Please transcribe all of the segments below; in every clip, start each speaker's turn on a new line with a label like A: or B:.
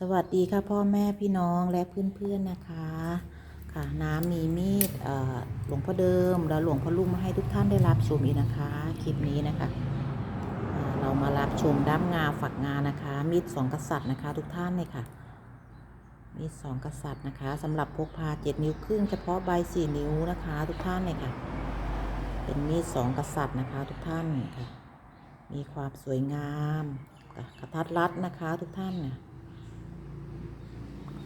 A: สวัสดีค่ะพ่อแม่พี่น้องและเพื่อนๆนะคะ ค่ะน้ำมีมีดหลวงพ่อเดิมแล้วหลวงพ่อลุ่มมาให้ทุกท่านได้รับชมอีกนะคะคลิปนี้นะคะเรามารับชมด้ามงาฝักงานะคะ มีดสองกษัตริย์นะคะทุกท่านเลยค่ะ มีดสองกษัตริย์นะคะสำหรับพกพาเจ็ดนิ้วครึ่งเฉพาะใบสี่นิ้วนะคะ ทุกท่านเลยค่ะ เป็นมีดสองกษัตริย์นะคะ ทุกท่านค่ะ มีความสวยงามกระทัดรัดนะคะทุกท่านเนี่ย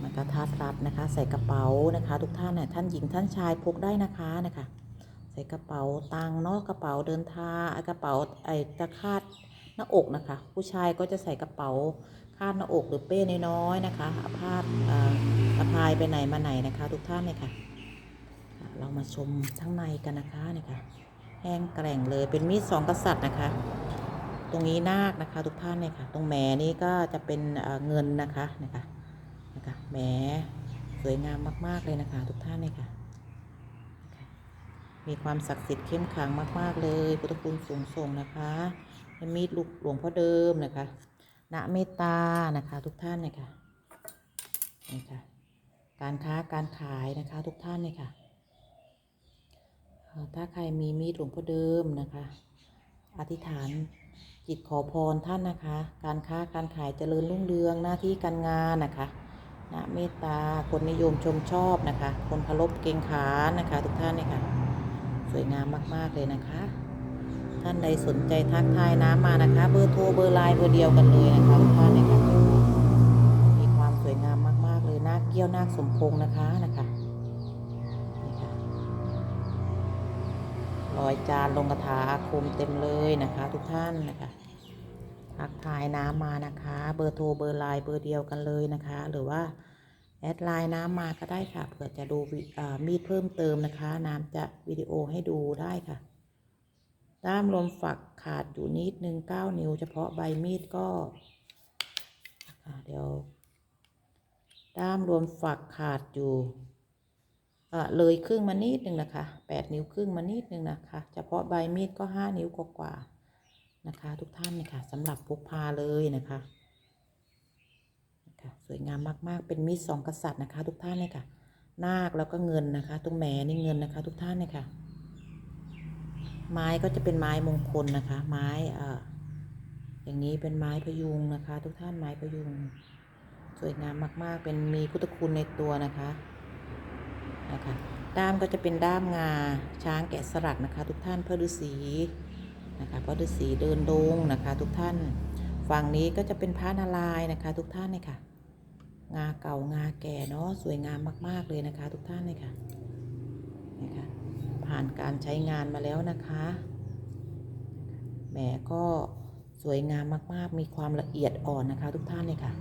A: นกระทัดรัดนะคะ ใส่กระเป๋านะคะ ทุกท่านเนี่ยท่านหญิงท่านชายพกได้นะคะนะคะ ใส่กระเป๋าตังค์เนาะกระเป๋าเดินทางกระเป๋าไอ้ตะคาดหน้าอกนะคะ ผู้ชายก็จะใส่กระเป๋าคาดหน้าอกหรือเป้น้อยๆนะคะอาพาดอ่าสะพายไปไหนมาไหนนะคะ ทุกท่านเนี่ยค่ะเรามาชมทั้งในกันนะคะเนี่ยค่ะแห้งแกร่งเลยเป็นมีดสองกษัตริย์นะคะ ตรงนี้นาคนะคะ ทุกท่านเนี่ยค่ะ ตรงแหมนี้ก็จะเป็นเอ่อเงินนะคะนะคะ นะคะแหมสวยงามมาก ๆ เลยนะคะ ทุกท่านเลยค่ะ มีความศักดิ์สิทธิ์เข้มขลังมาก ๆ เลยพุทธคุณสูงส่งนะคะมีดลูกหลวงพ่อเดิมนะคะณเมตตานะคะ ทุกท่านเลยค่ะนี่ค่ะ การค้าการขายนะคะ ทุกท่านเลยค่ะถ้าใครมีมีดหลวงพ่อเดิมนะคะ อธิษฐานจิตขอพรท่านนะคะ การค้าการขายเจริญรุ่งเรืองหน้าที่การงานนะคะ นะเมตตาคนนิยมชมชอบนะคะ คนเคารพเกรงขานนะคะ ทุกท่านเลยค่ะสวยงามมาก ๆ เลยนะคะ ท่านใดสนใจทักทายน้ำมานะคะ เบอร์โทรเบอร์ไลน์เบอร์เดียวกันเลยนะคะทุกท่านเลยค่ะมีความสวยงามมาก ๆ เลยนาคเกี้ยวนาคสมพงนะคะนะคะนี่ค่ะรอยจานลงกระถาอาคมเต็มเลยนะคะ ทุกท่านนะคะ ทักทายน้ำมานะคะ เบอร์โทรเบอร์ไลน์เบอร์เดียวกันเลยนะคะ หรือว่าแอดไลน์น้ำมาก็ได้ค่ะเผื่อจะดูมีดเพิ่มเติมนะคะ น้ำจะวิดีโอให้ดูได้ค่ะ ด้ามลมฝักขาดอยู่นิดนึงเก้านิ้ว เฉพาะใบมีดก็เดี๋ยว ด้ามรวมฝักขาดอยู่เลยครึ่งมานิดนึงนะคะแปดนิ้วครึ่งมานิดนึงนะคะ เฉพาะใบมีดก็ห้านิ้วกว่า นะคะ ทุกท่านนะคะสำหรับพกพาเลยนะคะนะคะ สวยงามมากๆ เป็นมีดสองกษัตริย์นะคะ ทุกท่านเลยค่ะนาคแล้วก็เงินนะคะ ตรงแหมนี่เงินนะคะ ทุกท่านเลยค่ะ ไม้ก็จะเป็นไม้มงคลนะคะ ไม้เอ่ออย่างนี้เป็นไม้พยุงนะคะ ทุกท่านไม้พยุง สวยงามมาก ๆ เป็นมีพุทธคุณในตัวนะคะนะคะด้ามก็จะเป็นด้ามงาช้างแกะสลักนะคะ ทุกท่านพระฤาษี นะคะพระฤาษีเดินดงนะคะ ทุกท่าน ฝั่งนี้ก็จะเป็นพระนารายณ์นะคะ ทุกท่านเลยค่ะ งาเก่างาแก่เนาะสวยงามมาก ๆ เลยนะคะ ทุกท่านเลยค่ะนี่ค่ะผ่านการใช้งานมาแล้วนะคะแหมก็สวยงามมาก ๆ มีความละเอียดอ่อนนะคะ ทุกท่านเลยค่ะ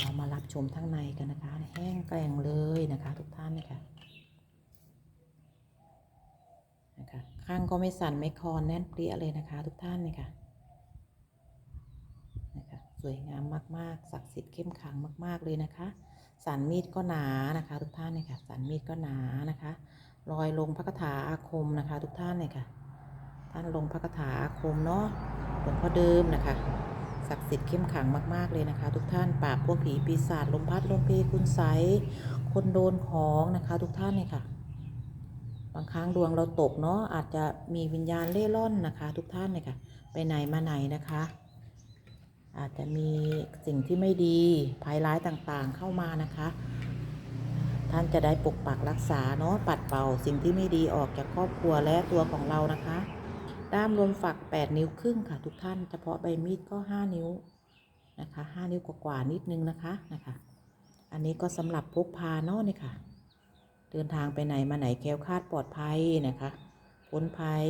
A: เรามารับชมข้างในกันนะคะ แห้งแกร่งเลยนะคะ ทุกท่านนะคะนะคะ ข้างก็ไม่สั่นไม่คลอนแน่นเปรี้ยเลยนะคะ ทุกท่านเลยค่ะนะคะสวยงามมากๆศักดิ์สิทธิ์เข้มขังมาก ๆเลยนะคะ สันมีดก็หนานะคะ ทุกท่านเลยค่ะ สันมีดก็หนานะคะรอยลงพระคาถาอาคมนะคะ ทุกท่านเลยค่ะ ท่านลงพระคาถาอาคมเนาะหลวงพ่อเดิมนะคะศักดิ์สิทธิ์เข้มขังมาก ๆ เลยนะคะ ทุกท่านปราบพวกผีปีศาจลมพัดลมเพคุณใสคนโดนของนะคะ ทุกท่านเลยค่ะ บางครั้งดวงเราตกเนาะอาจจะมีวิญญาณเล่ร่อนนะคะ ทุกท่านเลยค่ะ ไปไหนมาไหนนะคะ อาจจะมีสิ่งที่ไม่ดีภัยร้ายต่างๆเข้ามานะคะ ท่านจะได้ปกปักรักษาเนาะปัดเป่าสิ่งที่ไม่ดีออกจากครอบครัวและตัวของเรานะคะ ด้ามรวมฝัก 8 นิ้วครึ่งค่ะ ทุกท่านเฉพาะใบมีดก็ 5 นิ้วนะคะ 5 นิ้วกว่าๆนิดนึงนะคะนะคะ อันนี้ก็สำหรับพกพาเนาะนี่ค่ะ เดินทางไปไหนมาไหนแคล้วคลาดปลอดภัยนะคะพ้นภัย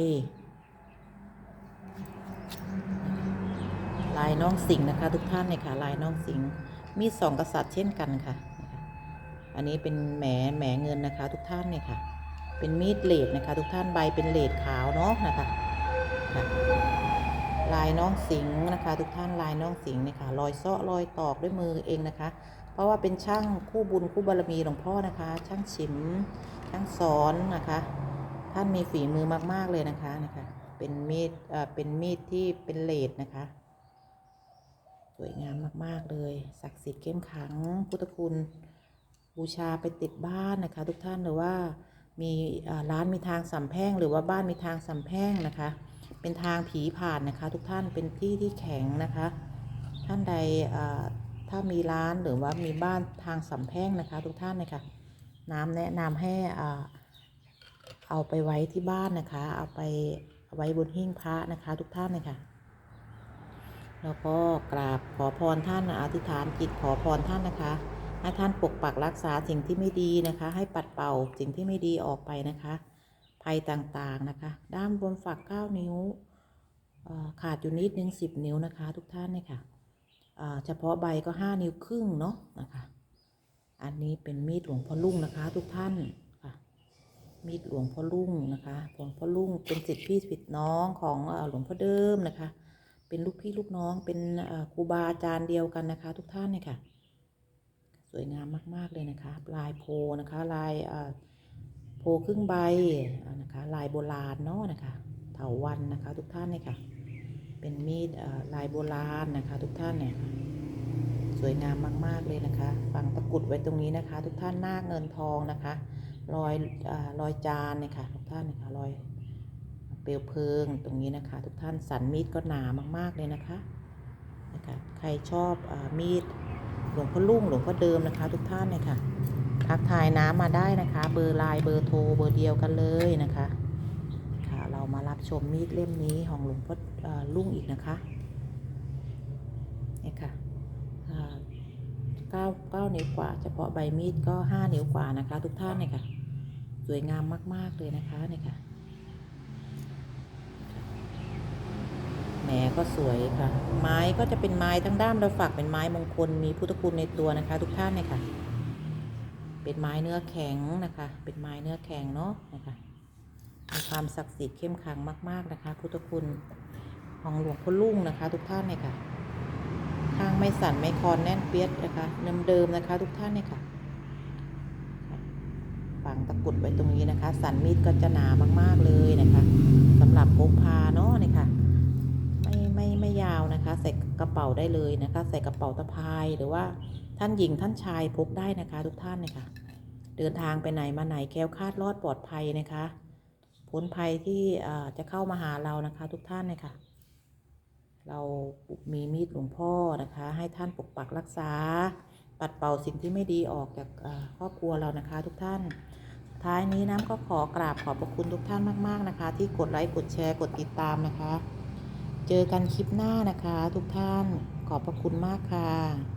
A: ลายน้องสิงนะคะ ทุกท่านเลยค่ะ ลายน้องสิงมีสองกษัตริย์เช่นกันค่ะ อันนี้เป็นแหมแหมเงินนะคะ ทุกท่านเนี่ยค่ะ เป็นมีดเลดนะคะ ทุกท่านใบเป็นเลดขาวเนาะนะคะค่ะ ลายน้องสิงนะคะ ทุกท่านลายน้องสิงเนี่ยค่ะรอยเซาะรอยตอกด้วยมือเองนะคะ เพราะว่าเป็นช่างคู่บุญคู่บารมีหลวงพ่อนะคะ ช่างฉิมช่างสอนนะคะ ท่านมีฝีมือมากๆเลยนะคะนะคะ เป็นมีดเอ่อเป็นมีดที่เป็นเลดนะคะ สวยงามมากๆเลยศักดิ์สิทธิ์เข้มขังพุทธคุณบูชาไปติดบ้านนะคะ ทุกท่านหรือว่ามีอ่าร้านมีทางสำแพงหรือว่าบ้านมีทางสำแพงนะคะ เป็นทางผีผ่านนะคะ ทุกท่านเป็นที่ที่แข็งนะคะ ท่านใดถ้ามีร้านหรือว่ามีบ้านทางสำแพงนะคะ ทุกท่านนะคะน้ำแนะนำให้เอาไปไว้ที่บ้านนะคะ เอาไปไว้บนหิ้งพระนะคะ ทุกท่านเลยค่ะแล้วก็กราบขอพรท่านอธิษฐานจิตขอพรท่านนะคะให้ท่านปกปักรักษาสิ่งที่ไม่ดีนะคะ ให้ปัดเป่าสิ่งที่ไม่ดีออกไปนะคะ ภัยต่างๆนะคะ ด้านบนฝักเก้านิ้ว ขาดอยู่นิดนึงสิบนิ้วนะคะ ทุกท่านเนี่ยค่ะอ่าเฉพาะใบก็ห้านิ้วครึ่งเนาะนะคะ อันนี้เป็นมีดหลวงพ่อลุ่งนะคะ ทุกท่านค่ะ มีดหลวงพ่อลุ่งนะคะหลวงพ่อลุ่งเป็นศิษย์พี่ศิษย์น้องของหลวงพ่อเดิมนะคะ เป็นลูกพี่ลูกน้องเป็นครูบาอาจารย์เดียวกันนะคะ ทุกท่านเนี่ยค่ะ สวยงามมากๆเลยนะคะ ลายโพนะคะ ลายอ่อโพครึ่งใบนะคะลายโบราณเนาะนะคะเถาวันนะคะ ทุกท่านเนี่ยค่ะ เป็นมีดลายโบราณนะคะ ทุกท่านเนี่ยสวยงามมาก ๆ เลยนะคะฝังตะกุดไว้ตรงนี้นะคะ ทุกท่านหน้าเงินทองนะคะรอยเอ่อรอยจานเนี่ยค่ะทุกท่านเนี่ยค่ะรอยเปลวเพลิงตรงนี้นะคะ ทุกท่านสันมีดก็หนามาก ๆ เลยนะคะนะคะใครชอบอมีดหลวงพ่อลุ่งหลวงพ่อเดิมนะคะ ทุกท่านเนี่ยค่ะ ทักทายน้ำมาได้นะคะ เบอร์ไลน์เบอร์โทรเบอร์เดียวกันเลยนะคะ ค่ะเรามารับชมมีดเล่มนี้ของหลวงพ่อเอ่อลุ่งอีกนะคะเนี่ยค่ะเก้าเก้านิ้วกว่า เฉพาะใบมีดก็ห้านิ้วกว่านะคะ ทุกท่านเนี่ยค่ะ สวยงามมาก ๆ เลยนะคะเนี่ยค่ะแหมก็สวยค่ะ ไม้ก็จะเป็นไม้ทั้งด้ามและฝักเป็นไม้มงคลมีพุทธคุณในตัวนะคะ ทุกท่านเนี่ยค่ะ เป็นไม้เนื้อแข็งนะคะ เป็นไม้เนื้อแข็งเนาะนะคะมีความศักดิ์สิทธิ์เข้มขลังมาก ๆนะคะ พุทธคุณของหลวงพ่อลุ่งนะคะ ทุกท่านเนี่ยค่ะ ข้างไม่สั่นไม่คอนแน่นเปียดนะคะเดิมๆนะคะ ทุกท่านเนี่ยค่ะฝังตะกุดไว้ตรงนี้นะคะ สันมีดก็จะหนามากๆเลยนะคะสำหรับพกพาเนาะเนี่ยค่ะไม่ไม่ไม่ยาวนะคะ ใส่กระเป๋าได้เลยนะคะ ใส่กระเป๋าตะพายหรือว่า ท่านหญิงท่านชายพกได้นะคะทุกท่านเนี่ยค่ะเดินทางไปไหนมาไหนแคล้วคาดรอดปลอดภัยนะคะพ้นภัยที่จะเข้ามาหาเรานะคะทุกท่านเนี่ยค่ะเรามีมีดหลวงพ่อนะคะ ให้ท่านปกปักรักษา ปัดเป่าสิ่งที่ไม่ดีออกจากครอบครัวเรานะคะ ทุกท่านท้ายนี้น้ำก็ขอกราบขอบพระคุณทุกท่านมาก ๆนะคะ ที่กดไลค์กดแชร์กดติดตามนะคะ เจอกันคลิปหน้านะคะ ทุกท่านขอบพระคุณมากค่ะ